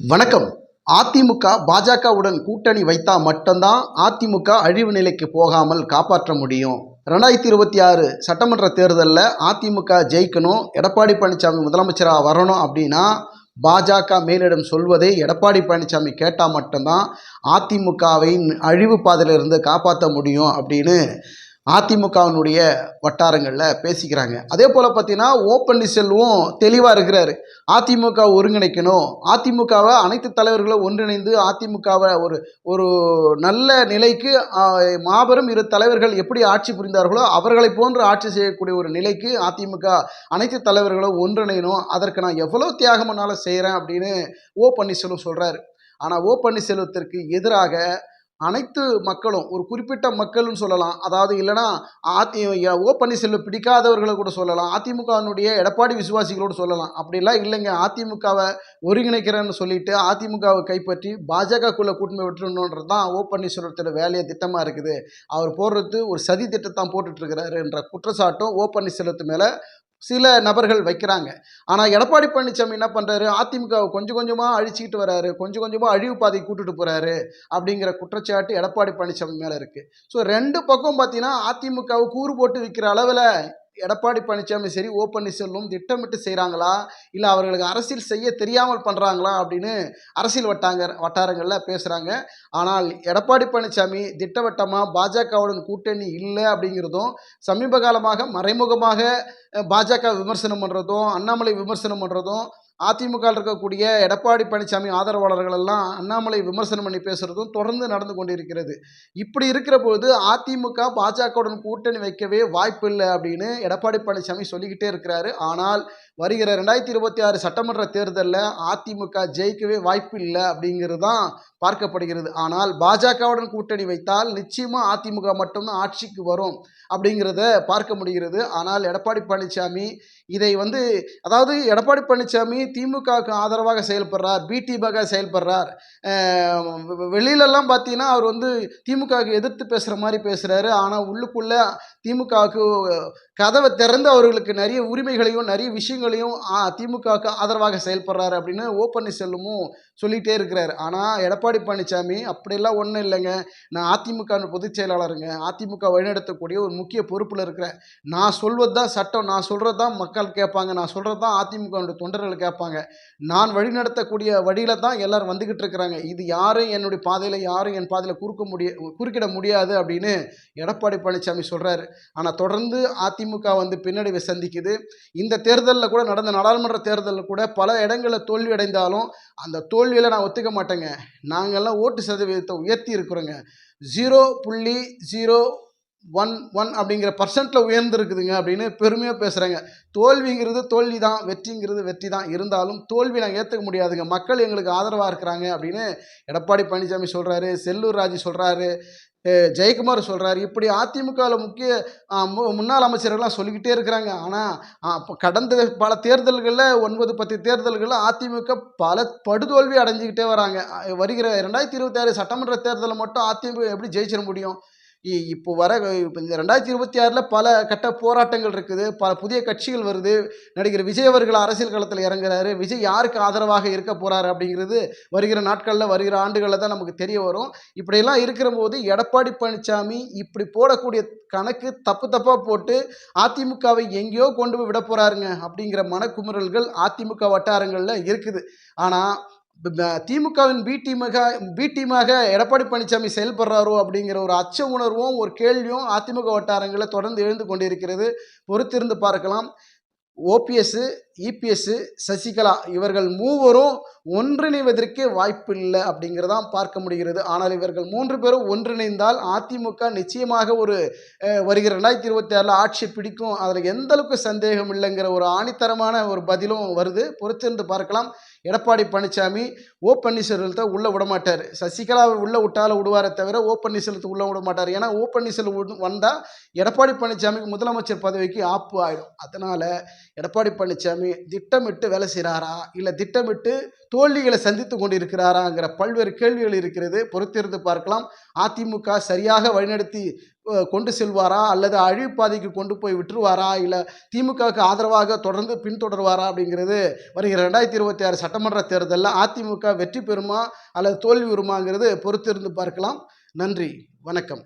வணக்கம். அதிமுக பாஜகவுடன் கூட்டணி வைத்தா மட்டும்தான் அதிமுக அழிவு நிலைக்கு போகாமல் காப்பாற்ற முடியும். ரெண்டாயிரத்தி இருபத்தி ஆறு சட்டமன்ற தேர்தலில் அதிமுக ஜெயிக்கணும் எடப்பாடி பழனிசாமி முதலமைச்சராக வரணும் அப்படின்னா பாஜக மேலிடம் சொல்வதை எடப்பாடி பழனிசாமி கேட்டால் மட்டும்தான் அதிமுகவின் அழிவு பாதையிலிருந்து காப்பாற்ற முடியும் அப்படின்னு அதிமுகவினுடைய வட்டாரங்களில் பேசிக்கிறாங்க. அதே போல் பார்த்தீங்கன்னா ஓ பன்னீர்செல்வம் தெளிவாக இருக்கிறாரு. அதிமுக ஒருங்கிணைக்கணும். அதிமுகவை அனைத்து தலைவர்களும் ஒன்றிணைந்து அதிமுகவை ஒரு ஒரு நல்ல நிலைக்கு மாபெரும் இரு தலைவர்கள் எப்படி ஆட்சி புரிந்தார்களோ அவர்களை போன்று ஆட்சி செய்யக்கூடிய ஒரு நிலைக்கு அதிமுக அனைத்து தலைவர்களும் ஒன்றிணையணும். அதற்கு நான் எவ்வளோ தியாகம் பண்ணாலும் செய்கிறேன் அப்படின்னு ஓ பன்னீர்செல்வம் சொல்கிறாரு ஆனால் ஓ பன்னீர்செல்வத்திற்கு எதிராக அனைத்து மக்களும் ஒரு குறிப்பிட்ட மக்கள்னு சொல்லலாம். அதாவது இல்லைன்னா அதி ஓ பன்னீர்செல்வம் பிடிக்காதவர்களை கூட சொல்லலாம். அதிமுகவினுடைய எடப்பாடி விசுவாசிகளோடு சொல்லலாம். அப்படிலாம் இல்லைங்க. அதிமுகவை ஒருங்கிணைக்கிறேன்னு சொல்லிட்டு அதிமுகவை கைப்பற்றி பாஜகக்குள்ளே கூட்டணி விட்டுருணுன்றது தான் ஓ பன்னீர்செல்வத்தோட வேலையை திட்டமாக இருக்குது. அவர் போடுறது ஒரு சதி திட்டத்தான் போட்டுட்டு இருக்கிறாருன்ற குற்றச்சாட்டும் ஓ பன்னீர்செல்வத்து மேலே சில நபர்கள் வைக்கிறாங்க. ஆனால் எடப்பாடி பழனிசாமி என்ன பண்ணுறாரு அதிமுகவை கொஞ்சம் கொஞ்சமாக அழிச்சிக்கிட்டு வராரு. கொஞ்சம் கொஞ்சமாக அழிவு பாதை கூட்டுட்டு போகிறாரு அப்படிங்கிற குற்றச்சாட்டு எடப்பாடி பழனிசாமி மேலே இருக்குது ஸோ ரெண்டு பக்கம் பார்த்தீங்கன்னா அதிமுகவை கூறு போட்டு விற்கிற அளவில் எடப்பாடி பழனிசாமி சரி ஓ பன்னீர்செல்வம் திட்டமிட்டு செய்கிறாங்களா இல்லை அவர்களுக்கு அரசியல் செய்ய தெரியாமல் பண்ணுறாங்களா அப்படின்னு அரசியல் வட்டாங்க வட்டாரங்களில் பேசுகிறாங்க ஆனால் எடப்பாடி பழனிசாமி திட்டவட்டமாக பாஜகவுடன் கூட்டணி இல்லை அப்படிங்கிறதும் சமீப காலமாக மறைமுகமாக பாஜக விமர்சனம் பண்ணுறதும் அண்ணாமலை விமர்சனம் பண்ணுறதும் அதிமுக இருக்கக்கூடிய எடப்பாடி பழனிசாமி ஆதரவாளர்கள் எல்லாம் அண்ணாமலை விமர்சனம் பண்ணி பேசுகிறதும் தொடர்ந்து நடந்து கொண்டிருக்கிறது. இப்படி இருக்கிற பொழுது அதிமுக பாஜகவுடன் கூட்டணி வைக்கவே வாய்ப்பில்லை அப்படின்னு எடப்பாடி பழனிசாமி சொல்லிக்கிட்டே இருக்கிறாரு. ஆனால் வருகிற ரெண்டாயிரத்தி இருபத்தி ஆறு சட்டமன்ற தேர்தலில் அதிமுக ஜெயிக்கவே வாய்ப்பு இல்லை அப்படிங்கிறது தான் பார்க்கப்படுகிறது. ஆனால் பாஜகவுடன் கூட்டணி வைத்தால் நிச்சயமாக அதிமுக மட்டும்தான் ஆட்சிக்கு வரும் அப்படிங்கிறத பார்க்க முடிகிறது. ஆனால் எடப்பாடி பழனிசாமி இதை வந்து அதாவது எடப்பாடி பழனிசாமி திமுகவுக்கு ஆதரவாக செயல்படுறார் பிடிபாக செயல்படுறார். வெளியிலலாம் பார்த்தீங்கன்னா அவர் வந்து திமுகவுக்கு எதிர்த்து பேசுகிற மாதிரி பேசுகிறாரு ஆனால் உள்ளுக்குள்ளே திமுகவுக்கு கதவை திறந்து அவர்களுக்கு நிறைய உரிமைகளையும் நிறைய விஷயங்கள் விஷயங்களையும் திமுகவுக்கு ஆதரவாக செயல்படுறாரு அப்படின்னு ஓ பன்னீர்செல்வமும் சொல்லிகிட்டே இருக்கிறார். ஆனால் எடப்பாடி பழனிசாமி அப்படியெல்லாம் ஒன்றும் இல்லைங்க. நான் அதிமுக பொதுச் செயலாளருங்க. அதிமுக வழிநடத்தக்கூடிய ஒரு முக்கிய பொறுப்பில் இருக்கிறேன். நான் சொல்வது தான் சட்டம். நான் சொல்கிறது தான் மக்கள் கேட்பாங்க. நான் சொல்கிறது தான் அதிமுக தொண்டர்கள் கேட்பாங்க. நான் வழிநடத்தக்கூடிய வழியில் தான் எல்லாரும் வந்துக்கிட்டு இருக்கிறாங்க. இது யாரும் என்னுடைய பாதையில் யாரும் என் பாதையில் குறுக்க முடிய குறுக்கிட முடியாது அப்படின்னு எடப்பாடி பழனிசாமி சொல்கிறாரு ஆனால் தொடர்ந்து அதிமுக வந்து பின்னடைவை சந்திக்குது. இந்த தேர்தலில் கூட நடந்த நாடாளுமன்ற தேர்தலில் கூட பல இடங்களில் தோல்வி அடைந்தாலும் அந்த தோல்வியில் நான் ஒத்துக்க மாட்டேங்க. நாங்கள்லாம் ஓட்டு சதவீதத்தை உயர்த்தி இருக்கிறோங்க. ஜீரோ புள்ளி ஜீரோ ஒன் ஒன் அப்படிங்கிற பர்சன்ட்டில் உயர்ந்திருக்குதுங்க அப்படின்னு பெருமையாக பேசுகிறாங்க தோல்விங்கிறது தோல்வி தான் வெற்றிங்கிறது வெற்றி தான் இருந்தாலும் தோல்வி நாங்கள் ஏற்றுக்க முடியாதுங்க. மக்கள் எங்களுக்கு ஆதரவாக இருக்கிறாங்க அப்படின்னு எடப்பாடி பழனிசாமி சொல்கிறாரு செல்லூர் ராஜு சொல்கிறாரு ஜெயக்குமார் சொல்கிறாரு இப்படி அதிமுகவில் முக்கிய மு- முன்னாள் அமைச்சர்கள்லாம் சொல்லிக்கிட்டே இருக்கிறாங்க. ஆனால் அப்போ கடந்த பல தேர்தல்களில் ஒன்பது பத்து தேர்தல்களில் அதிமுக பல படுதோல்வி அடைஞ்சிக்கிட்டே வராங்க. வருகிற ரெண்டாயிரத்தி இருபத்தாறு சட்டமன்ற தேர்தலில் மட்டும் அதிமுக எப்படி ஜெயிச்சிட முடியும்? இப்போ வர இப்போ இந்த ரெண்டாயிரத்தி இருபத்தி ஆறில் பல கட்ட போராட்டங்கள் இருக்குது. பல புதிய கட்சிகள் வருது. நடிகர் விஜய் அவர்கள் அரசியல் களத்தில் இறங்குறாரு. விஜய் யாருக்கு ஆதரவாக இருக்க போகிறாரு அப்படிங்கிறது வருகிற நாட்களில் வருகிற ஆண்டுகளில் தான் நமக்கு தெரிய வரும். இப்படியெல்லாம் இருக்கிற போது எடப்பாடி பழனிசாமி இப்படி போடக்கூடிய கணக்கு தப்பு தப்பாக போட்டு அதிமுகவை எங்கேயோ கொண்டு போய் விட போகிறாருங்க அப்படிங்கிற மனக்குமுறல்கள் அதிமுக வட்டாரங்களில் இருக்குது. ஆனால் திமுகவின் பி டீமாக பி டீமாக எடப்பாடி பழனிசாமி செயல்படுறாரோ அப்படிங்கிற ஒரு அச்ச உணர்வும் ஒரு கேள்வியும் அதிமுக வட்டாரங்களில் தொடர்ந்து எழுந்து கொண்டிருக்கிறது. பொறுத்திருந்து பார்க்கலாம். ஓபிஎஸ்ஸு இபிஎஸ்ஸு சசிகலா இவர்கள் மூவரும் ஒன்றிணைவதற்கே வாய்ப்பில்லை அப்படிங்கிறதான் பார்க்க முடிகிறது. ஆனால் இவர்கள் மூன்று பேரும் ஒன்றிணைந்தால் அதிமுக நிச்சயமாக ஒரு வருகிற ரெண்டாயிரத்தி இருபத்தி ஆறில் ஆட்சி பிடிக்கும். அதில் எந்த அளவுக்கு சந்தேகம் இல்லைங்கிற ஒரு ஆணித்தரமான ஒரு பதிலும் வருது. பொறுத்திருந்து பார்க்கலாம். எடப்பாடி பழனிசாமி ஓ பன்னீர்செல்வத்தை உள்ளே விட மாட்டார். சசிகலாவை உள்ளே விட்டாலும் விடுவாரே தவிர ஓ பன்னீர்செல்வத்தை உள்ளே விட மாட்டார். ஏன்னா ஓ பன்னீர்செல்வம் வந்தால் எடப்பாடி பழனிசாமிக்கு முதலமைச்சர் பதவிக்கு ஆப்பு ஆயிடும். அதனால் எடப்பாடி பழனிசாமி திட்டமிட்டு வேலை செய்கிறாரா இல்லை திட்டமிட்டு தோல்விகளை சந்தித்து கொண்டிருக்கிறாராங்கிற பல்வேறு கேள்விகள் இருக்கிறது. பொறுத்திருந்து பார்க்கலாம். அதிமுக சரியாக வழிநடத்தி கொண்டு செல்வாரா? அல்லது அழிவுப்பாதைக்கு கொண்டு போய் விட்டுருவாரா? இல்லை திமுகவுக்கு ஆதரவாக தொடர்ந்து பின்தொடர்வாரா? அப்படிங்கிறது வருகிற ரெண்டாயிரத்தி இருபத்தி ஆறு சட்டமன்ற தேர்தலில் அதிமுக வெற்றி பெறுமா? அல்லது தோல்வி வருமாங்கிறது பொறுத்திருந்து பார்க்கலாம். நன்றி. வணக்கம்.